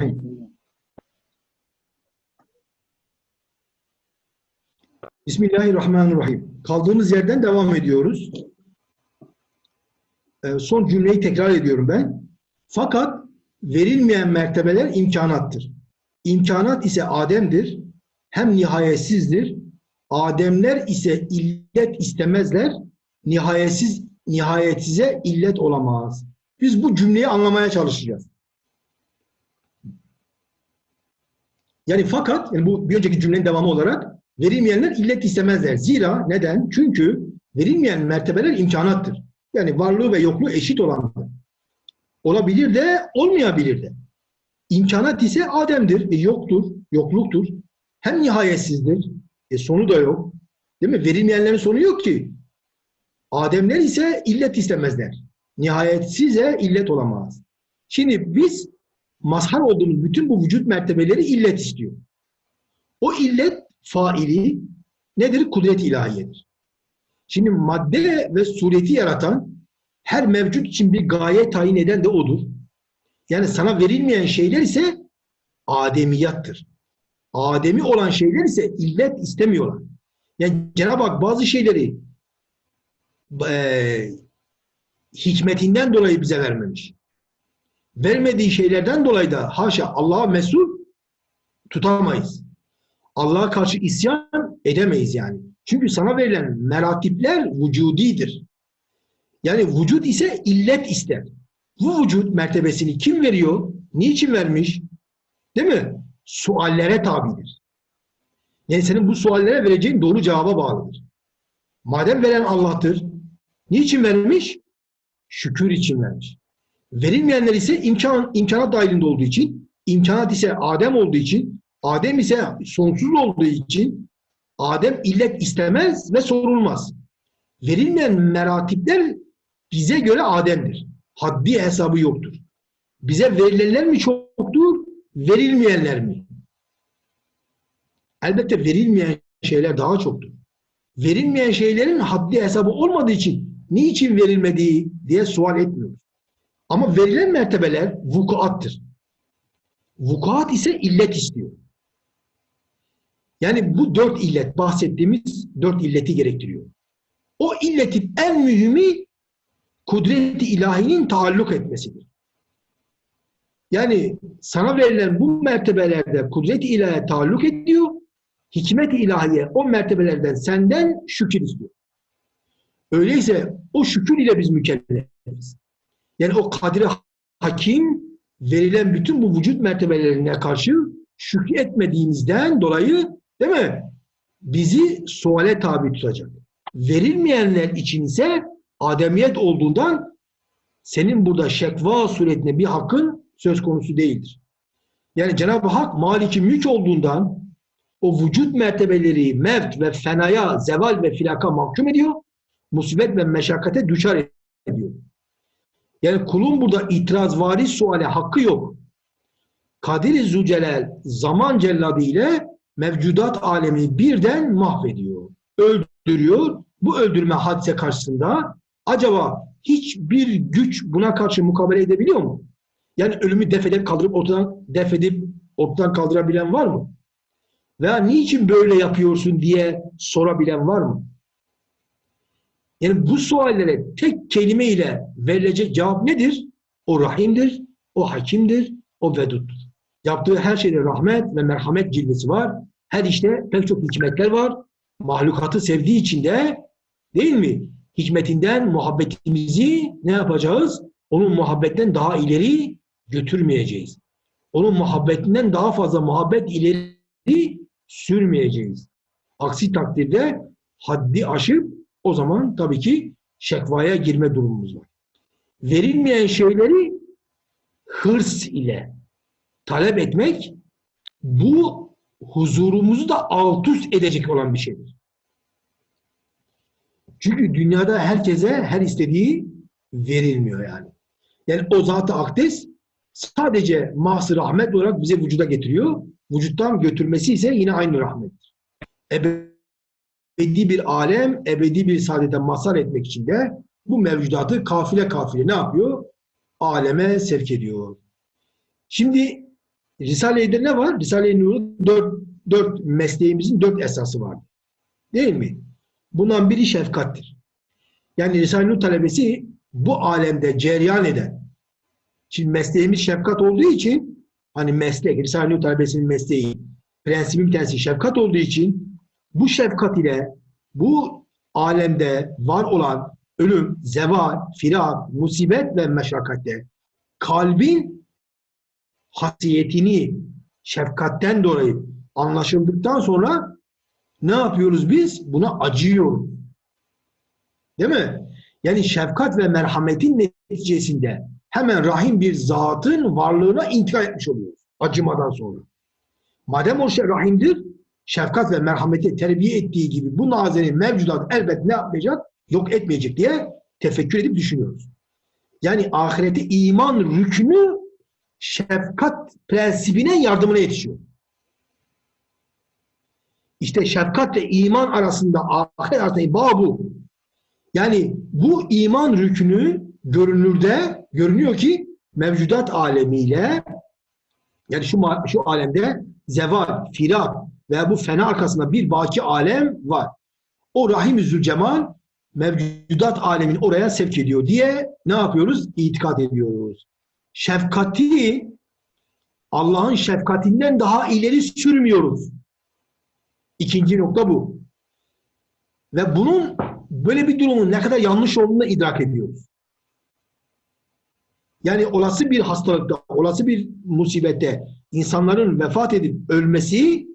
Bismillahirrahmanirrahim. Kaldığımız yerden devam ediyoruz. Ee, son cümleyi tekrar ediyorum ben. Fakat verilmeyen mertebeler imkanattır. İmkanat ise Adem'dir. Hem nihayetsizdir. Ademler ise illet istemezler. Nihayetsiz, nihayetsize illet olamaz. Biz bu cümleyi anlamaya çalışacağız. Yani fakat, yani bu bir önceki cümlenin devamı olarak verilmeyenler illet istemezler. Zira neden? Çünkü verilmeyen mertebeler imkanattır. Yani varlığı ve yokluğu eşit olandır. Olabilir de olmayabilir de. İmkanat ise Adem'dir. E, yoktur, yokluktur. Hem nihayetsizdir. E, sonu da yok. Değil mi? Verilmeyenlerin sonu yok ki. Ademler ise illet istemezler. Nihayetsize illet olamaz. Şimdi biz mazhar olduğumuz bütün bu vücut mertebeleri illet istiyor. O illet faili nedir? Kudret ilahiyedir. Şimdi madde ve sureti yaratan her mevcut için bir gaye tayin eden de odur. Yani sana verilmeyen şeyler ise ademiyattır. Ademi olan şeyler ise illet istemiyorlar. Yani Cenab-ı Hak bazı şeyleri e, hikmetinden dolayı bize vermemiş. Vermediği şeylerden dolayı da haşa Allah'a mesul tutamayız. Allah'a karşı isyan edemeyiz yani. Çünkü sana verilen meratipler vücudidir. Yani vücut ise illet ister. Bu vücut mertebesini kim veriyor? Niçin vermiş? Değil mi? Suallere tabidir. Yani senin bu suallere vereceğin doğru cevaba bağlıdır. Madem veren Allah'tır, niçin vermiş? Şükür için vermiş. Verilmeyenler ise imkan, imkanat dahilinde olduğu için, imkanat ise Adem olduğu için, Adem ise sonsuz olduğu için Adem illet istemez ve sorulmaz. Verilmeyen meratipler bize göre Adem'dir. Haddi hesabı yoktur. Bize verilenler mi çoktur, verilmeyenler mi? Elbette verilmeyen şeyler daha çoktur. Verilmeyen şeylerin haddi hesabı olmadığı için niçin verilmediği diye sual etmiyoruz. Ama verilen mertebeler vukuattır. Vukuat ise illet istiyor. Yani bu dört illet, bahsettiğimiz dört illeti gerektiriyor. O illetin en mühimi kudret-i ilahinin taalluk etmesidir. Yani sana verilen bu mertebelerde kudret-i ilahiye taalluk ediyor, hikmet-i ilahiye o mertebelerden senden şükür istiyor. Öyleyse o şükür ile biz mükellefiz. Yani o kadri hakim verilen bütün bu vücut mertebelerine karşı şükür etmediğimizden dolayı değil mi? Bizi suale tabi tutacak. Verilmeyenler için ise ademiyet olduğundan senin burada şekva suretine bir hakkın söz konusu değildir. Yani Cenab-ı Hak maliki mülk olduğundan o vücut mertebeleri mevt ve fenaya, zeval ve filaka mahkum ediyor. Musibet ve meşakkate ediyor. Yani kulun burada itiraz vari suale hakkı yok. Kadir-i Zücelal zaman celladı ile mevcudat alemi birden mahvediyor. Öldürüyor. Bu öldürme hadise karşısında acaba hiçbir güç buna karşı mukabele edebiliyor mu? Yani ölümü def edip kaldırıp ortadan def edip ortadan kaldırabilen var mı? Veya niçin böyle yapıyorsun diye sorabilen var mı? Yani bu suallere tek kelime ile verilecek cevap nedir? O rahimdir, o hakimdir, o veduttur. Yaptığı her şeyde rahmet ve merhamet cilvesi var. Her işte pek çok hikmetler var. Mahlukatı sevdiği için de değil mi? Hikmetinden muhabbetimizi ne yapacağız? Onun muhabbetten daha ileri götürmeyeceğiz. Onun muhabbetinden daha fazla muhabbet ileri sürmeyeceğiz. Aksi takdirde haddi aşıp o zaman tabii ki şekvaya girme durumumuz var. Verilmeyen şeyleri hırs ile talep etmek bu huzurumuzu da alt üst edecek olan bir şeydir. Çünkü dünyada herkese her istediği verilmiyor yani. Yani o zat-ı akdes sadece mahsı rahmet olarak bize vücuda getiriyor. Vücuttan götürmesi ise yine aynı rahmettir. Ebedi bir alem, ebedi bir saadete mazhar etmek için de bu mevcudatı kafile kafile ne yapıyor? Aleme sevk ediyor. Şimdi Risale-i ne var? Risale-i Nur'un dört, dört mesleğimizin dört esası var. Değil mi? Bundan biri şefkattir. Yani Risale-i Nur talebesi bu alemde cereyan eden. Şimdi mesleğimiz şefkat olduğu için hani meslek, Risale-i Nur talebesinin mesleği, prensibin bir tanesi şefkat olduğu için bu şefkat ile bu alemde var olan ölüm, zeval, firak, musibet ve meşakkatte kalbin hasiyetini şefkatten dolayı anlaşıldıktan sonra ne yapıyoruz biz? Buna acıyoruz. Değil mi? Yani şefkat ve merhametin neticesinde hemen rahim bir zatın varlığına intikal etmiş oluyoruz. Acımadan sonra. Madem o şey rahimdir, şefkat ve merhameti terbiye ettiği gibi bu nazenin mevcudat elbet ne yapmayacak? Yok etmeyecek diye tefekkür edip düşünüyoruz. Yani ahirete iman rükünü şefkat prensibine yardımına yetişiyor. İşte şefkat ve iman arasında ahiret arasında bağ bu. Yani bu iman rükünü görünürde görünüyor ki mevcudat alemiyle yani şu şu alemde zeval, firak veya bu fena arkasında bir baki alem var. O rahim Zülcemal mevcudat alemin oraya sevk ediyor diye ne yapıyoruz? İtikat ediyoruz. Şefkati Allah'ın şefkatinden daha ileri sürmüyoruz. İkinci nokta bu. Ve bunun böyle bir durumun ne kadar yanlış olduğunu idrak ediyoruz. Yani olası bir hastalıkta, olası bir musibette insanların vefat edip ölmesi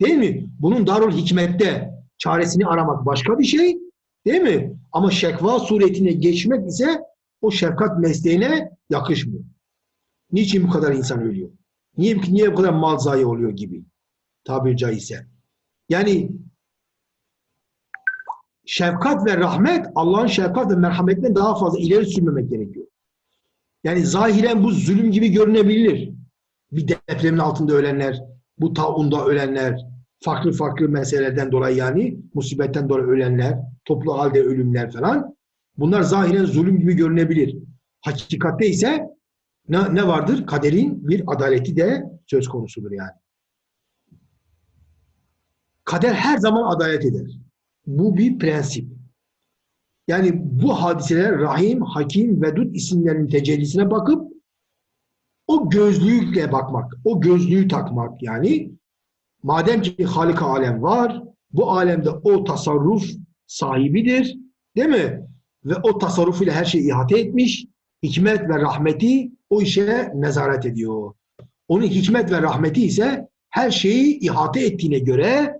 değil mi? Bunun darul hikmette çaresini aramak başka bir şey değil mi? Ama şekva suretine geçmek ise o şefkat mesleğine yakışmıyor. Niçin bu kadar insan ölüyor? Niye, niye bu kadar mal zayi oluyor gibi? Tabir caizse. Yani şefkat ve rahmet Allah'ın şefkat ve merhametinden daha fazla ileri sürmemek gerekiyor. Yani zahiren bu zulüm gibi görünebilir. Bir depremin altında ölenler, bu taunda ölenler, farklı farklı meselelerden dolayı yani musibetten dolayı ölenler, toplu halde ölümler falan. Bunlar zahiren zulüm gibi görünebilir. Hakikatte ise ne, ne vardır? Kaderin bir adaleti de söz konusudur yani. Kader her zaman adalet eder. Bu bir prensip. Yani bu hadiseler Rahim, Hakim, Vedud isimlerinin tecellisine bakıp o gözlükle bakmak, o gözlüğü takmak yani madem ki Halik alem var, bu alemde o tasarruf sahibidir, değil mi? Ve o tasarrufuyla her şeyi ihate etmiş, hikmet ve rahmeti o işe nezaret ediyor. Onun hikmet ve rahmeti ise her şeyi ihate ettiğine göre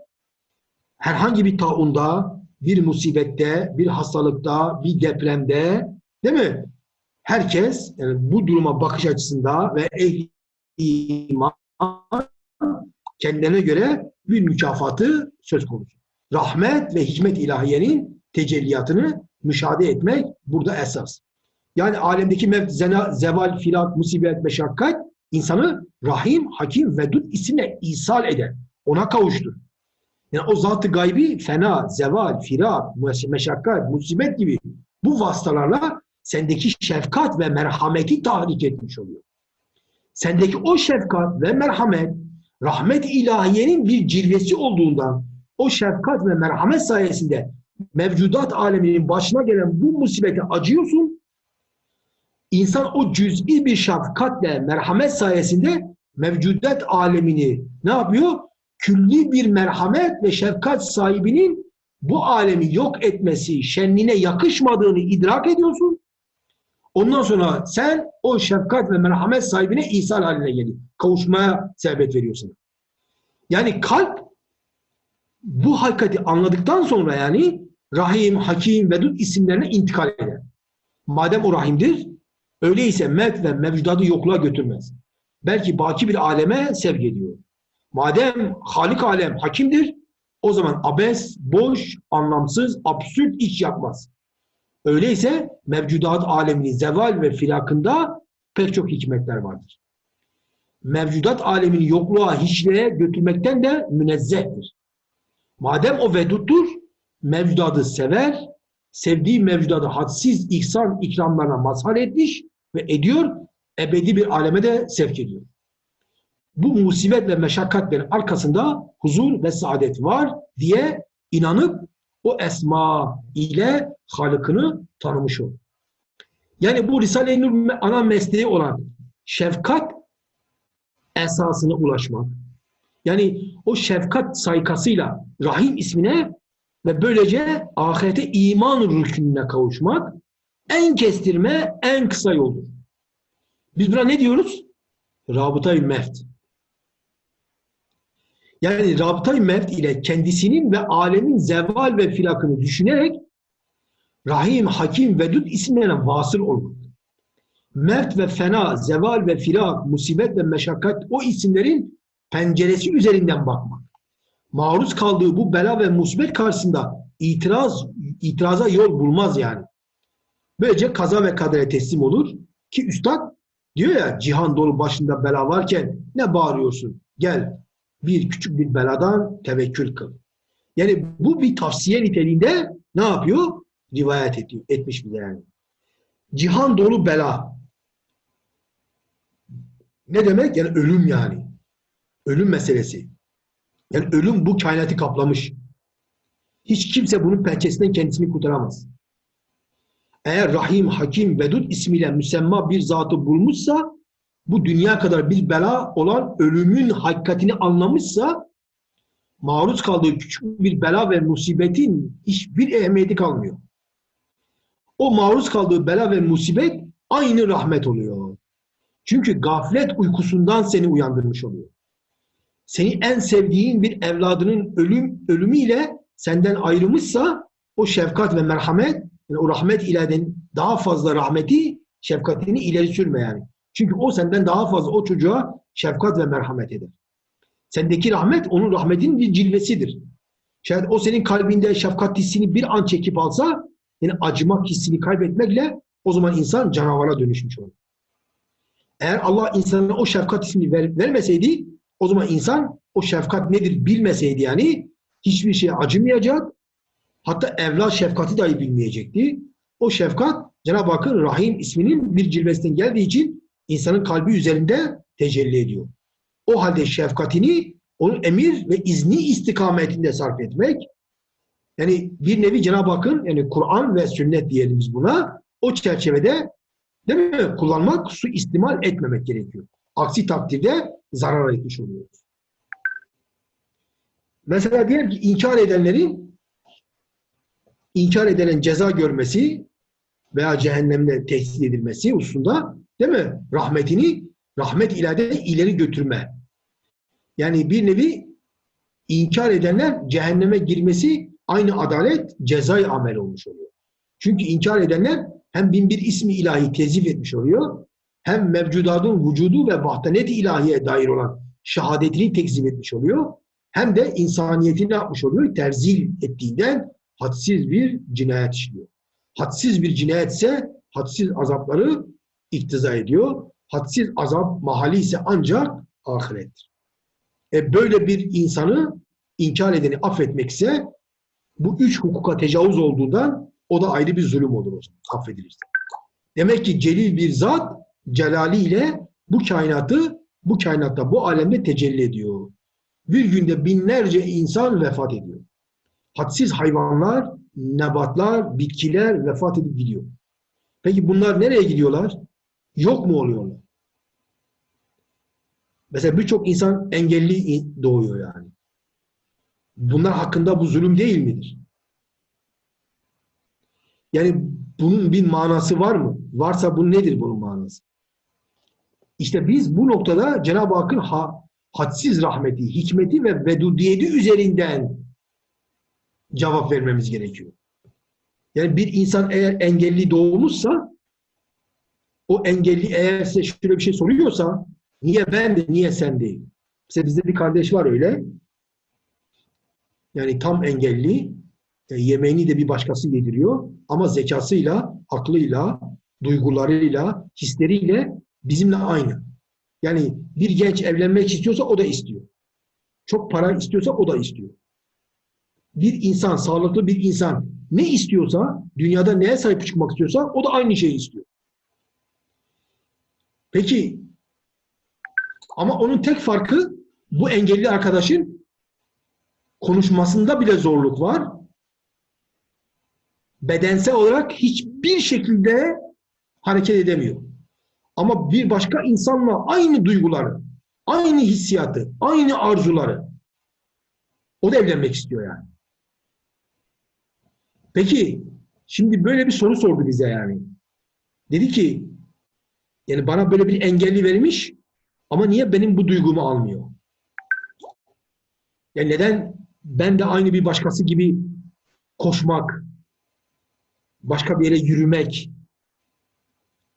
herhangi bir taunda, bir musibette, bir hastalıkta, bir depremde değil mi? Herkes yani bu duruma bakış açısında ve iman kendine göre bir mükafatı söz konusu. Rahmet ve hikmet ilahiyenin tecelliyatını müşahede etmek burada esas. Yani alemdeki mev, zena, zeval, filat, musibet, meşakkat insanı Rahim, Hakim, Vedud isimle ishal eder. Ona kavuştur. Yani o zatı gaybi fena, zeval, firak, meşakkat, musibet gibi bu vasıtalarla sendeki şefkat ve merhameti tahrik etmiş oluyor. Sendeki o şefkat ve merhamet, rahmet ilahiyenin bir cilvesi olduğundan o şefkat ve merhamet sayesinde mevcudat aleminin başına gelen bu musibete acıyorsun. İnsan o cüz'i bir şefkatle, merhamet sayesinde mevcudat alemini ne yapıyor? külli bir merhamet ve şefkat sahibinin bu alemi yok etmesi, şenline yakışmadığını idrak ediyorsun. Ondan sonra sen o şefkat ve merhamet sahibine ihsan haline geliyor. Kavuşmaya sebebiyet veriyorsun. Yani kalp bu hakikati anladıktan sonra yani Rahim, Hakim, Vedud isimlerine intikal eder. Madem o rahimdir, öyleyse mevt ve mevcudatı yokluğa götürmez. Belki baki bir aleme sevk ediyor. Madem Halik alem hakimdir, o zaman abes, boş, anlamsız, absürt iş yapmaz. Öyleyse mevcudat aleminin zeval ve filakında pek çok hikmetler vardır. Mevcudat alemini yokluğa, hiçliğe götürmekten de münezzehtir. Madem o veduttur, mevcudatı sever, sevdiği mevcudatı hadsiz ihsan ikramlarına mazhar etmiş ve ediyor, ebedi bir aleme de sevk ediyor. bu musibet ve meşakkatlerin arkasında huzur ve saadet var diye inanıp o esma ile Halık'ını tanımış olur. Yani bu Risale-i Nur ana mesleği olan şefkat esasına ulaşmak. Yani o şefkat saykasıyla Rahim ismine ve böylece ahirete iman rükününe kavuşmak en kestirme, en kısa yoldur. Biz buna ne diyoruz? Rabıtay mevt. Yani rabıtay mevt ile kendisinin ve alemin zeval ve filakını düşünerek Rahim, Hakim, Vedud isimlerine vasıl olmak. Mert ve fena, zeval ve filak, musibet ve meşakkat o isimlerin penceresi üzerinden bakmak. Maruz kaldığı bu bela ve musibet karşısında itiraz, itiraza yol bulmaz yani. Böylece kaza ve kadere teslim olur ki üstad diyor ya cihan dolu başında bela varken ne bağırıyorsun? Gel bir küçük bir beladan tevekkül kıl. Yani bu bir tavsiye niteliğinde ne yapıyor? Rivayet ediyor, etmiş bize yani. Cihan dolu bela. Ne demek? Yani ölüm yani. Ölüm meselesi. Yani ölüm bu kainatı kaplamış. Hiç kimse bunun pençesinden kendisini kurtaramaz. Eğer Rahim, Hakim, Vedud ismiyle müsemma bir zatı bulmuşsa, bu dünya kadar bir bela olan ölümün hakikatini anlamışsa, maruz kaldığı küçük bir bela ve musibetin hiçbir ehemmiyeti kalmıyor. O maruz kaldığı bela ve musibet aynı rahmet oluyor. Çünkü gaflet uykusundan seni uyandırmış oluyor. Seni en sevdiğin bir evladının ölüm ölümüyle senden ayrılmışsa o şefkat ve merhamet yani o rahmet ileden daha fazla rahmeti şefkatini ileri sürme yani. Çünkü o senden daha fazla o çocuğa şefkat ve merhamet eder. Sendeki rahmet onun rahmetinin bir cilvesidir. Şayet o senin kalbinde şefkat hissini bir an çekip alsa yani acımak hissini kaybetmekle o zaman insan canavara dönüşmüş olur. Eğer Allah insana o şefkat hissini ver, vermeseydi o zaman insan o şefkat nedir bilmeseydi yani hiçbir şeye acımayacak. Hatta evlat şefkati dahi bilmeyecekti. O şefkat Cenab-ı Hakk'ın Rahim isminin bir cilvesinden geldiği için insanın kalbi üzerinde tecelli ediyor. O halde şefkatini onun emir ve izni istikametinde sarf etmek yani bir nevi Cenab-ı Hakk'ın yani Kur'an ve sünnet diyelim biz buna o çerçevede değil mi? Kullanmak, su istimal etmemek gerekiyor. Aksi takdirde zarar etmiş oluyoruz. Mesela diyelim ki inkar edenlerin inkar edilen ceza görmesi veya cehennemde tehdit edilmesi hususunda değil mi? Rahmetini rahmet ilade ileri götürme. Yani bir nevi inkar edenler cehenneme girmesi aynı adalet cezai amel olmuş oluyor. Çünkü inkar edenler hem bin bir ismi ilahi tezif etmiş oluyor, hem mevcudatın vücudu ve vahdanet ilahiye dair olan şehadetini tekzip etmiş oluyor, hem de insaniyetini yapmış oluyor? Terzil ettiğinden hadsiz bir cinayet işliyor. Hadsiz bir cinayetse hadsiz azapları iktiza ediyor. Hadsiz azap mahali ise ancak ahirettir. E böyle bir insanı inkar edeni affetmekse bu üç hukuka tecavüz olduğundan o da ayrı bir zulüm olur o zaman affedilirse. Demek ki celil bir zat celaliyle bu kainatı bu kainatta bu alemde tecelli ediyor. Bir günde binlerce insan vefat ediyor. Hadsiz hayvanlar, nebatlar, bitkiler vefat edip gidiyor. Peki bunlar nereye gidiyorlar? Yok mu oluyorlar? Mesela birçok insan engelli doğuyor yani. Bunlar hakkında bu zulüm değil midir? Yani bunun bir manası var mı? Varsa bu nedir bunun manası? İşte biz bu noktada Cenab-ı Hakk'ın ha, hadsiz rahmeti, hikmeti ve vedudiyeti üzerinden cevap vermemiz gerekiyor. Yani bir insan eğer engelli doğmuşsa o engelli eğer size şöyle bir şey soruyorsa niye ben de niye sen değil? Mesela bizde bir kardeş var öyle. Yani tam engelli e, yemeğini de bir başkası yediriyor ama zekasıyla, aklıyla, duygularıyla, hisleriyle bizimle aynı. Yani bir genç evlenmek istiyorsa o da istiyor. Çok para istiyorsa o da istiyor. Bir insan, sağlıklı bir insan ne istiyorsa, dünyada neye sahip çıkmak istiyorsa o da aynı şeyi istiyor. Peki Ama onun tek farkı bu engelli arkadaşın konuşmasında bile zorluk var. Bedensel olarak hiçbir şekilde hareket edemiyor. Ama bir başka insanla aynı duyguları, aynı hissiyatı, aynı arzuları o da evlenmek istiyor yani. Peki şimdi böyle bir soru sordu bize yani. Dedi ki yani bana böyle bir engelli vermiş ama niye benim bu duygumu almıyor? Yani neden ben de aynı bir başkası gibi koşmak, başka bir yere yürümek,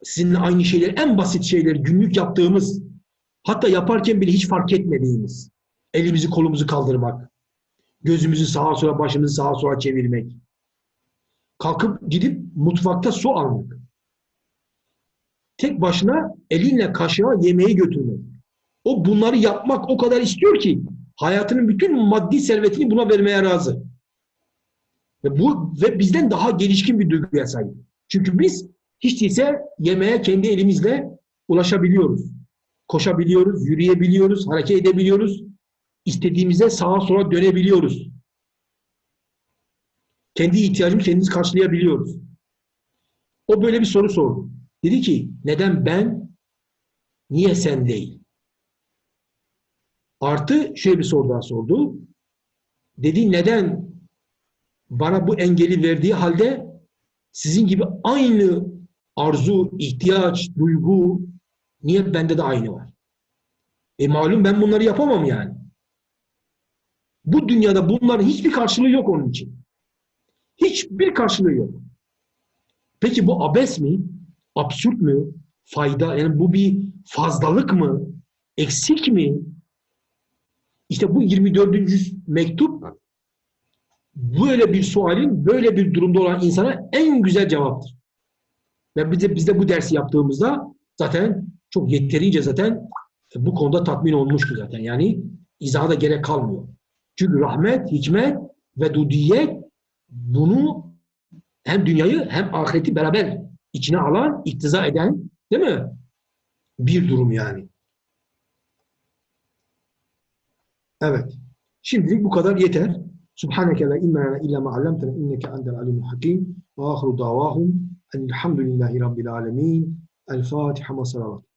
sizinle aynı şeyler, en basit şeyler, günlük yaptığımız, hatta yaparken bile hiç fark etmediğimiz, elimizi kolumuzu kaldırmak, gözümüzü sağa sola, başımızı sağa sola çevirmek, kalkıp gidip mutfakta su almak, tek başına elinle kaşığa yemeği götürmek. O bunları yapmak o kadar istiyor ki hayatının bütün maddi servetini buna vermeye razı. Ve bu ve bizden daha gelişkin bir duyguya sahip. Çünkü biz hiç değilse yemeğe kendi elimizle ulaşabiliyoruz. Koşabiliyoruz, yürüyebiliyoruz, hareket edebiliyoruz. İstediğimize sağa sola dönebiliyoruz. Kendi ihtiyacımızı kendimiz karşılayabiliyoruz. O böyle bir soru sordu. Dedi ki neden ben, niye sen değil? Artı şöyle bir soru daha sordu. Dedi neden bana bu engeli verdiği halde sizin gibi aynı arzu, ihtiyaç, duygu niye bende de aynı var? E malum ben bunları yapamam yani. Bu dünyada bunların hiçbir karşılığı yok onun için. Hiçbir karşılığı yok. Peki bu abes mi? Absürt mü? Fayda? Yani bu bir fazlalık mı? Eksik mi? İşte bu 24. mektup böyle bir sualin böyle bir durumda olan insana en güzel cevaptır. Ve biz de, biz de bu dersi yaptığımızda zaten çok yeterince zaten bu konuda tatmin olmuştu zaten. Yani izaha da gerek kalmıyor. Çünkü rahmet, hikmet ve dudiyet bunu hem dünyayı hem ahireti beraber içine alan, iktiza eden değil mi? Bir durum yani. Evet. Şimdilik bu kadar yeter. Subhaneke la ilme lena illa ma allamtena inneke entel alimul hakim. Ve ahiru davahum enilhamdülillahi rabbil alemin. El Fatiha ve salavat.